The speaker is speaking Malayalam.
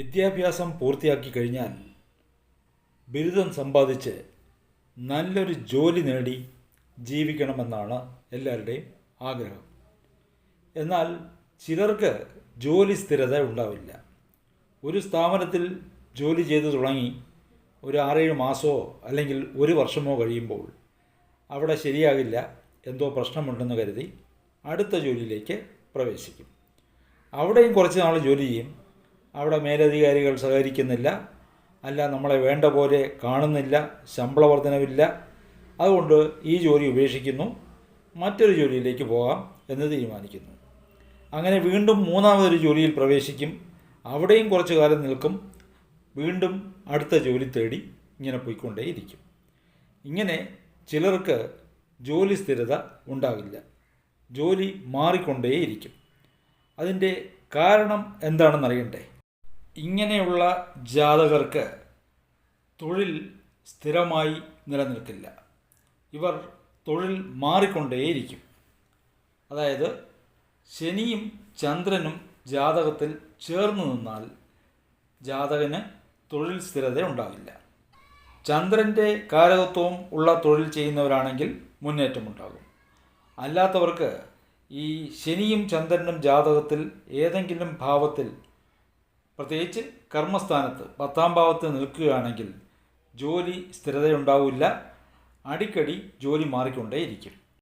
വിദ്യാഭ്യാസം പൂർത്തിയാക്കി കഴിഞ്ഞാൽ ബിരുദം സമ്പാദിച്ച് നല്ലൊരു ജോലി നേടി ജീവിക്കണമെന്നാണ് എല്ലാവരുടെയും ആഗ്രഹം. എന്നാൽ ചിലർക്ക് ജോലി സ്ഥിരത ഉണ്ടാവില്ല. ഒരു സ്ഥാപനത്തിൽ ജോലി ചെയ്തു തുടങ്ങി ഒരു ആറേഴ് മാസമോ അല്ലെങ്കിൽ ഒരു വർഷമോ കഴിയുമ്പോൾ അവിടെ ശരിയാകില്ല എന്തോ പ്രശ്നമുണ്ടെന്ന് കരുതി അടുത്ത ജോലിയിലേക്ക് പ്രവേശിക്കും. അവിടെയും കുറച്ച് നാൾ ജോലി ചെയ്യും. അവിടെ മേലധികാരികൾ സഹകരിക്കുന്നില്ല. അല്ല നമ്മളെ വേണ്ട പോലെ കാണുന്നില്ല ശമ്പള വർധനവില്ല അതുകൊണ്ട് ഈ ജോലി ഉപേക്ഷിക്കുന്നു. മറ്റൊരു ജോലിയിലേക്ക് പോകാം എന്ന് തീരുമാനിക്കുന്നു. അങ്ങനെ വീണ്ടും മൂന്നാമതൊരു ജോലിയിൽ പ്രവേശിക്കും. അവിടെയും കുറച്ചു കാലം നിൽക്കും. വീണ്ടും അടുത്ത ജോലി തേടി ഇങ്ങനെ പോയിക്കൊണ്ടേയിരിക്കും. ഇങ്ങനെ ചിലർക്ക് ജോലി സ്ഥിരത ഉണ്ടാകില്ല. ജോലി മാറിക്കൊണ്ടേയിരിക്കും. അതിന്റെ കാരണം എന്താണെന്ന് അറിയണ്ടേ ഇങ്ങനെയുള്ള ജാതകർക്ക് തൊഴിൽ സ്ഥിരമായി നിലനിൽക്കില്ല. ഇവർ തൊഴിൽ മാറിക്കൊണ്ടേയിരിക്കും. അതായത് ശനിയും ചന്ദ്രനും ജാതകത്തിൽ ചേർന്ന് നിന്നാൽ ജാതകന് തൊഴിൽ സ്ഥിരത ഉണ്ടാവില്ല ചന്ദ്രന്റെ കാരകത്വവും ഉള്ള തൊഴിൽ ചെയ്യുന്നവരാണെങ്കിൽ മുന്നേറ്റമുണ്ടാകും. അല്ലാത്തവർക്ക് ഈ ശനിയും ചന്ദ്രനും ജാതകത്തിൽ ഏതെങ്കിലും ഭാവത്തിൽ പ്രത്യേകിച്ച് കർമ്മസ്ഥാനത്ത് പത്താം ഭാവത്ത് നിൽക്കുകയാണെങ്കിൽ ജോലി സ്ഥിരതയുണ്ടാവില്ല. അടിക്കടി ജോലി മാറിക്കൊണ്ടേയിരിക്കും.